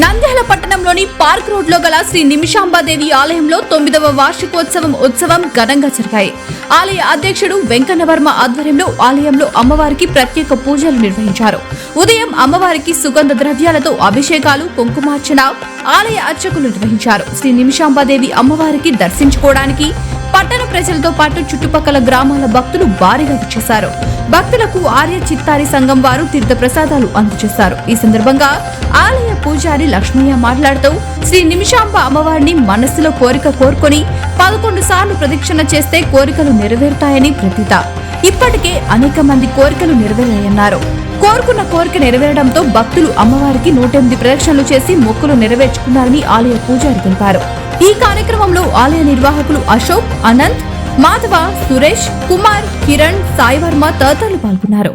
నంద్యాల పట్టణంలోని పార్క్ రోడ్లో గల శ్రీ నిమిషాంబాదేవి ఆలయంలో తొమ్మిదవ వార్షికోత్సవం ఉత్సవం ఘనంగా జరిగాయి. ఆలయ అధ్యక్షుడు వెంకన్నవర్మ ఆధ్వర్యంలో ఆలయంలో అమ్మవారికి ప్రత్యేక పూజలు నిర్వహించారు. ఉదయం అమ్మవారికి సుగంధ ద్రవ్యాలతో అభిషేకాలు కుంకుమార్చన ఆలయ అర్చకులు నిర్వహించారు. శ్రీ నిమిషాంబాదేవి అమ్మవారికి దర్శించుకోవడానికి పట్టణ ప్రజలతో పాటు చుట్టుపక్కల గ్రామాల భక్తులు భారీగా చేశారు భక్తులకు ఆర్య చిత్తారి సంఘం వారు తీర్థ ప్రసాదాలు అందజేశారు. ఈ సందర్భంగా ఆలయ పూజారి లక్ష్మయ్య మాట్లాడుతూ శ్రీ నిమిషాంబ అమ్మవారిని మనస్సులో కోరిక కోరుకొని పదకొండు సార్లు ప్రదక్షిణ చేస్తే కోరికలు నెరవేరుతాయని ప్రతీత. ఇప్పటికే అనేక మంది కోరికలు నెరవేరాయన్నారు. కోరుకున్న కోరిక నెరవేరడంతో భక్తులు అమ్మవారికి నూట ఎనిమిది ప్రదక్షిణలు చేసి మొక్కులు నెరవేర్చుకున్నారని ఆలయ పూజారి తెలిపారు. ఈ కార్యక్రమంలో ఆలయ నిర్వాహకులు అశోక్ అనంత్ మాధవ సురేష్ కుమార్ కిరణ్ సాయి వర్మ తదితరులు పాల్గొన్నారు.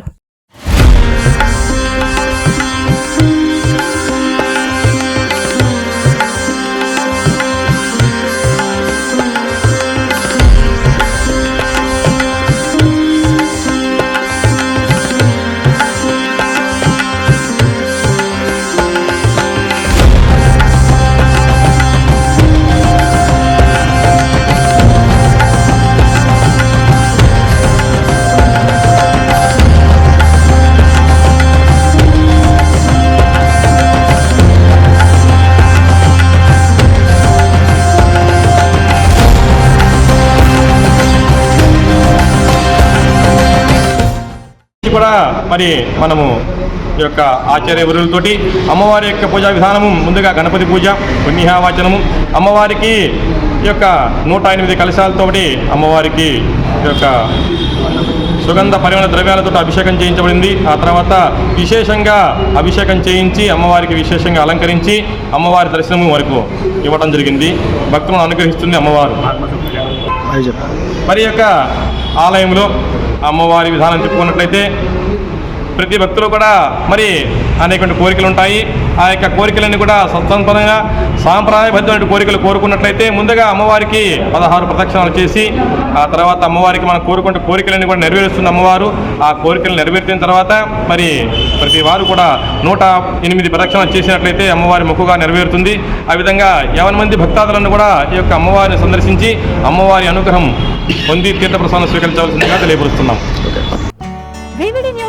కూడా మరి మనము ఈ యొక్క ఆచార్య వరులతోటి అమ్మవారి యొక్క పూజా విధానము ముందుగా గణపతి పూజ పుణ్యవాచనము అమ్మవారికి ఈ యొక్క నూట ఎనిమిది కలశాలతోటి అమ్మవారికి ఈ యొక్క సుగంధ పరిమళ ద్రవ్యాలతో అభిషేకం చేయించబడింది. ఆ తర్వాత విశేషంగా అభిషేకం చేయించి అమ్మవారికి విశేషంగా అలంకరించి అమ్మవారి దర్శనము వరకు ఇవ్వడం జరిగింది. భక్తులను అనుగ్రహిస్తుంది అమ్మవారు. మరి యొక్క ఆలయంలో అమ్మవారి విధానం చెప్పుకున్నట్లయితే ప్రతి భక్తులు కూడా మరి అనేటువంటి కోరికలు ఉంటాయి. ఆ యొక్క కోరికలన్నీ కూడా సత్సంపదంగా సాంప్రదాయబద్ధమైన కోరికలు కోరుకున్నట్లయితే ముందుగా అమ్మవారికి పదహారు ప్రదక్షిణాలు చేసి ఆ తర్వాత అమ్మవారికి మనం కోరుకుంటే కోరికలన్నీ కూడా నెరవేరుస్తుంది అమ్మవారు. ఆ కోరికలు నెరవేర్చిన తర్వాత మరి ప్రతి వారు కూడా నూట ఎనిమిది ప్రదక్షిణాలు చేసినట్లయితే అమ్మవారి మొక్కుగా నెరవేరుతుంది. ఆ విధంగా యావన్ మంది భక్తాదులను కూడా ఈ యొక్క అమ్మవారిని సందర్శించి అమ్మవారి అనుగ్రహం పొంది తీర్థప్రసాదం స్వీకరించవలసిందిగా తెలియపరుస్తున్నాం.